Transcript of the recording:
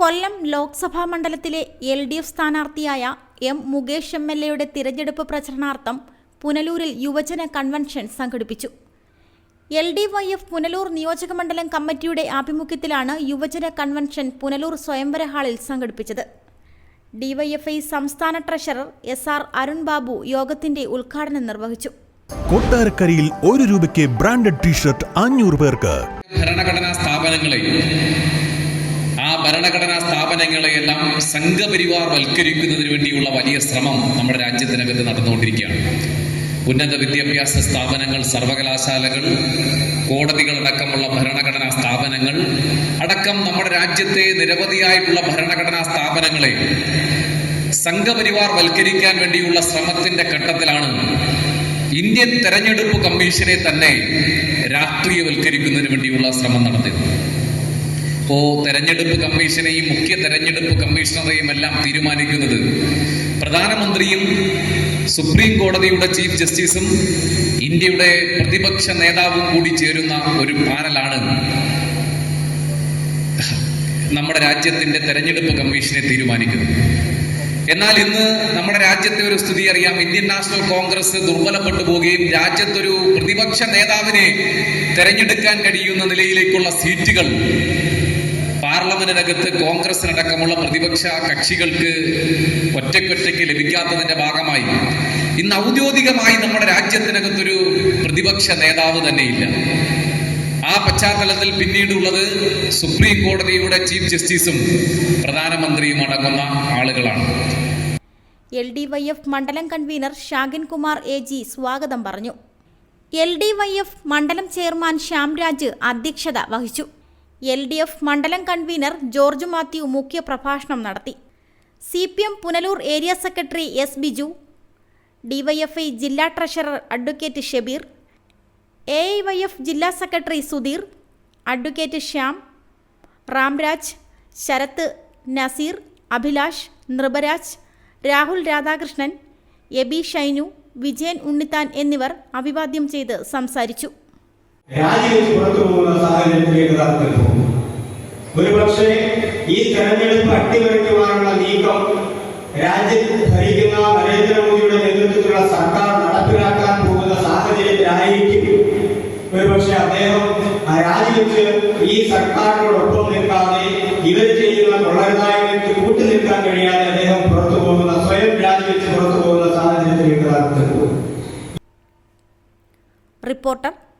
കൊല്ലം ലോക്സഭാ മണ്ഡലത്തിലെ L D F സ്ഥാനാർത്ഥിയായ M Mukesh M L എയുടെ തിരഞ്ഞെടുപ്പ് പ്രചരണാർത്ഥം പുനലൂരിൽ യുവജന കൺവെൻഷൻ സംഘടിപ്പിച്ചു. L D Y F Punalur നിയോജകമണ്ഡലം കമ്മിറ്റിയുടെ ആഭിമുഖ്യത്തിലാണ് യുവജന കൺവെൻഷൻ പുനലൂർ സ്വയംവര ഹാളിൽ സംഘടിപ്പിച്ചത്. ഡിവൈഎഫ്ഐ സംസ്ഥാന treasurer S R Arun Babu യോഗത്തിന്റെ ഉദ്ഘാടനം നിർവഹിച്ചു. കൊട്ടാരക്കരയിൽ ഒരു രൂപയ്ക്ക് ബ്രാൻഡഡ് ടീഷർട്ട് അഞ്ഞൂറ് പേർക്ക്. ഭരണഘടനാ സ്ഥാപനങ്ങളെ ആ ഭരണഘടനാ സ്ഥാപനങ്ങളെയെല്ലാം സംഘപരിവാർ വൽക്കരിക്കുന്നതിന് വേണ്ടിയുള്ള വലിയ ശ്രമം നമ്മുടെ രാജ്യത്തിനകത്ത് നടന്നുകൊണ്ടിരിക്കുകയാണ്. ഉന്നത വിദ്യാഭ്യാസ സ്ഥാപനങ്ങൾ സർവകലാശാലകൾ കോടതികളടക്കമുള്ള ഭരണഘടനാ സ്ഥാപനങ്ങൾ അടക്കം നമ്മുടെ രാജ്യത്തെ നിരവധിയായിട്ടുള്ള ഭരണഘടനാ സ്ഥാപനങ്ങളെ സംഘപരിവാർ വൽക്കരിക്കാൻ വേണ്ടിയുള്ള ശ്രമത്തിന്റെ ഘട്ടത്തിലാണ് ഇന്ത്യൻ തെരഞ്ഞെടുപ്പ് കമ്മീഷനെ തന്നെ രാഷ്ട്രീയവൽക്കരിക്കുന്നതിന് വേണ്ടിയുള്ള ശ്രമം നടത്തിയത്. ഇപ്പോ തെരഞ്ഞെടുപ്പ് കമ്മീഷനെയും മുഖ്യ തെരഞ്ഞെടുപ്പ് കമ്മീഷണറെയും എല്ലാം തീരുമാനിക്കുന്നത് പ്രധാനമന്ത്രിയും സുപ്രീം കോടതിയുടെ ചീഫ് ജസ്റ്റിസും ഇന്ത്യയുടെ പ്രതിപക്ഷ നേതാവും കൂടി ചേരുന്ന ഒരു പാനലാണ് നമ്മുടെ രാജ്യത്തിന്റെ തെരഞ്ഞെടുപ്പ് കമ്മീഷനെ തീരുമാനിക്കുന്നത്. എന്നാൽ ഇന്ന് നമ്മുടെ രാജ്യത്തെ ഒരു സ്ഥിതി അറിയാം. ഇന്ത്യൻ നാഷണൽ കോൺഗ്രസ് ദുർബലപ്പെട്ടു പോവുകയും രാജ്യത്തൊരു പ്രതിപക്ഷ നേതാവിനെ തെരഞ്ഞെടുക്കാൻ കഴിയുന്ന നിലയിലേക്കുള്ള സീറ്റുകൾ പാർലമെന്റിനകത്ത് കോൺഗ്രസിനടക്കമുള്ള പ്രതിപക്ഷ കക്ഷികൾക്ക് ഒറ്റയ്ക്കൊറ്റയ്ക്ക് ലഭിക്കാത്തതിന്റെ ഭാഗമായി ഇന്ന് ഔദ്യോഗികമായി നമ്മുടെ രാജ്യത്തിനകത്തൊരു പ്രതിപക്ഷ നേതാവ് തന്നെയില്ല. ആ പശ്ചാത്തലത്തിൽ പിന്നീടുള്ളത് സുപ്രീം കോടതിയുടെ ചീഫ് ജസ്റ്റിസും പ്രധാനമന്ത്രിയും അടങ്ങുന്ന ആളുകളാണ്. എൽ ഡി വൈ എഫ് മണ്ഡലം convener Shagin Kumar A G സ്വാഗതം പറഞ്ഞു. എൽ ഡി വൈ എഫ് മണ്ഡലം ചെയർമാൻ ശ്യാംരാജ് അധ്യക്ഷത വഹിച്ചു. എൽ ഡി എഫ് മണ്ഡലം കൺവീനർ ജോർജ് മാത്യു മുഖ്യ പ്രഭാഷണം നടത്തി. C P M Punalur area secretary S Biju DYFI ജില്ലാ treasurer advocate Shabeer A I Y F ജില്ലാ സെക്രട്ടറി സുധീർ അഡ്വക്കേറ്റ് ശ്യാം റാംരാജ് ശരത്ത് നസീർ അഭിലാഷ് നൃപരാജ് രാഹുൽ രാധാകൃഷ്ണൻ എബി ഷൈനു വിജയൻ ഉണ്ണിത്താൻ എന്നിവർ അഭിവാദ്യം ചെയ്ത് സംസാരിച്ചു. രാജിവെച്ച് പുറത്തു പോകുന്ന സാഹചര്യത്തിലേക്ക് നടത്തി പോകും ഒരുപക്ഷെ ഈ തെരഞ്ഞെടുപ്പ് അട്ടിമറിക്കുവാനുള്ള നീക്കം രാജ്യത്ത് ഭരിക്കുന്ന നരേന്ദ്രമോദിയുടെ നേതൃത്വത്തിലുള്ള സർക്കാർ നടപ്പിലാക്കാൻ പോകുന്ന സാഹചര്യത്തിലായിരിക്കും. ഒരുപക്ഷെ അദ്ദേഹം രാജിവെച്ച് ഈ സർക്കാരിനോടൊപ്പം നിൽക്കാതെ ഇവർ ചെയ്യുന്ന കൊള്ളരുതായ്മയ്ക്ക് കൂട്ടു നിൽക്കാൻ കഴിയാതെ അദ്ദേഹം പുറത്തു പോകുന്ന സ്വയം രാജിവെച്ച് പുറത്തു പോകുന്ന സാഹചര്യത്തിലേക്ക് നടത്തി പോകും റിപ്പോർട്ടർ